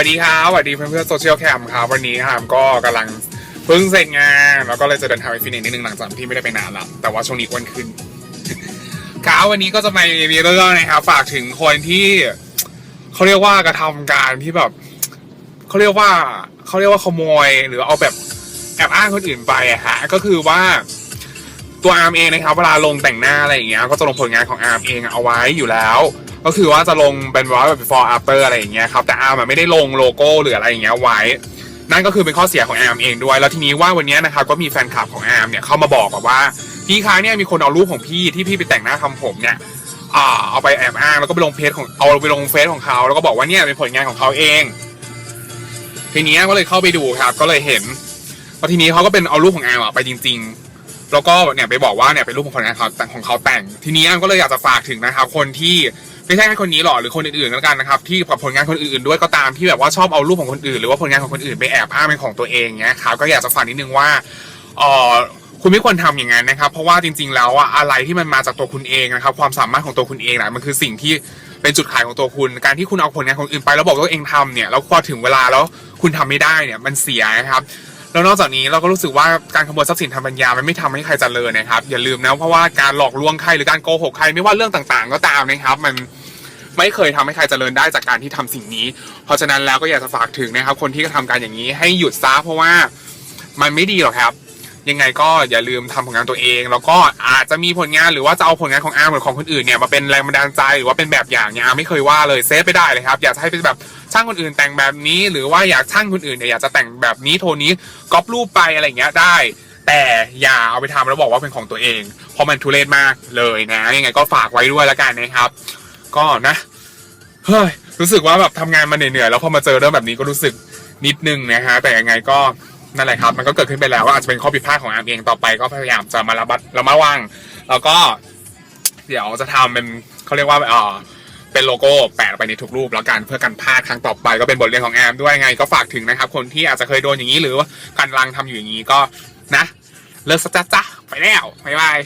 วัสดีครับสวัสดีเพื่อนเพื่อนโซเชียลแคมครับวันนี้ครับก็กำลังเพิ่งเสร็จงานแล้วก็เลยจะเดินทางไปฟินิกส์นิดนึงหลังจากที่ไม่ได้ไปนานแล้วแต่ว่าช่วงนี้อ้วนขึ้นครับวันนี้ก็จะมามีเรื่องนะครับฝากถึงคนที่เขาเรียกว่ากระทำการที่แบบเขาเรียกว่าเขาเรียกว่าขโมยหรือเอาแบบแอบอ้างคนอื่นไปอะฮะก็คือว่าตัวอาร์มเองนะครับเวลาลงแต่งหน้าอะไรอย่างเงี้ยก็จะลงผลงานของอาร์มเองเอาไว้อยู่แล้ว ก็คือว่าจะลงเป็นว่าแบบ before after อะไรอย่างเงี้ยครับแต่อาร์มไม่ได้ลงโลโก้หรืออะไรอย่างเงี้ยไว้ นั่นก็คือเป็นข้อเสียของอาร์มเองด้วย แล้วทีนี้ว่าวันนี้นะครับก็มีแฟนคลับของอาร์มเนี่ยเข้ามาบอกแบบว่าพี่คะเนี่ยมีคนเอารูปของพี่ที่พี่ไปแต่งหน้าทำผมเนี่ยเอาไปแอบอ้างแล้วก็ไปลงเพจของเอาไปลงเฟซของเขา แล้วก็บอกว่าเนี่ยเป็นผลงานของเขาเอง ทีนี้ก็เลยเข้าไปดูครับ ก็เลยเห็นแล้วทีนี้เขาก็เป็นเอารูปของแอมอะไปจริง ๆ แล้วก็เนี่ยไปบอกว่าเนี่ยเป็นรูปของผลงานเขาแต่ของเขาแต่ง ทีนี้อมก็เลยอยากจะฝากถึงนะครับคนที่ ไม่ใช่แค่คนนี้หรอกหรือคนอื่นๆแล้วกันนะครับที่กับผลงานคนอื่นๆด้วยก็ตามที่แบบว่าชอบเอารูปของคนอื่น หรือว่าผลงานของคนอื่นไปแอบอ้างเป็นของตัวเองเนี้ยครับก็อยากจะฝากนิดนึงว่าเออคุณไม่ควรทำอย่างนั้นนะครับ เพราะว่าจริง ๆ แล้วอะอะไรที่มันมาจากตัวคุณเองนะครับ ความสามารถของตัวคุณเองนะมันคือสิ่งที่เป็นจุดขายของตัวคุณ การที่คุณเอาผลงานของคนอื่นไปแล้วบอกว่าตัวเองทำเนี่ยแล้วพอถึงเวลาแล้วคุณทำไม่ได้เนี่ยมันเสียนะครับ แล้วนอกจากนี้เราก็รู้สึกว่าการขโมยทรัพย์สินทางปัญญามันไม่ทำให้ใครเจริญนะครับ อย่าลืมนะเพราะว่าการหลอกลวงใครหรือการโกหกใครไม่ว่าเรื่องต่างๆ ก็ตามนะครับ มันไม่เคยทำให้ใครเจริญได้จากการที่ทำสิ่งนี้ เพราะฉะนั้นแล้วก็อยากจะฝากถึงนะครับ คนที่กระทำการอย่างนี้ให้หยุดซะเพราะว่ามันไม่ดีหรอกครับ ยังไงก็อย่าลืมทำผลงานตัวเอง แล้วก็อาจจะมีผลงานหรือว่าจะเอาผลงานของอาร์มหรือของคนอื่นเนี่ยมาเป็นแรงบันดาลใจหรือว่าเป็นแบบอย่างเนี่ยอาร์มไม่เคยว่าเลยเซฟไปได้เลยครับอยากให้เป็นแบบช่างคนอื่นแต่งแบบนี้ หรือว่าอยากช่างคนอื่นเนี่ยอยากจะแต่งแบบนี้โทนนี้ก๊อปรูปไปอะไรอย่างเงี้ยได้ แต่อย่าเอาไปทำแล้วบอกว่าเป็นของตัวเอง เพราะมันทุเรศมากเลยนะ ยังไงก็ฝากไว้ด้วยแล้วกันนะครับ ก็นะเฮ้ยรู้สึกว่าแบบทำงานมาเหนื่อยๆแล้วพอมาเจอเรื่องแบบนี้ก็รู้สึกนิดนึงนะฮะแต่ยังไงก็ นั่นแหละครับ มันก็เกิดขึ้นไปแล้วว่าอาจจะเป็นข้อผิดพลาดของอาร์มเองต่อไปก็พยายามจะมาระบัดระมัดระวังแล้วก็ เดี๋ยวจะทำเป็นเขาเรียกว่าเออเป็นโลโก้แปะไปในทุกรูปแล้วกันเพื่อกันพลาดครั้งต่อไปก็เป็นบทเรียนของแอมด้วยไงก็ฝากถึงนะครับ คนที่อาจจะเคยโดนอย่างนี้หรือว่าการลังทำอยู่อย่างนี้ก็นะ เลิกซะจ้าไปแล้วบ๊ายบาย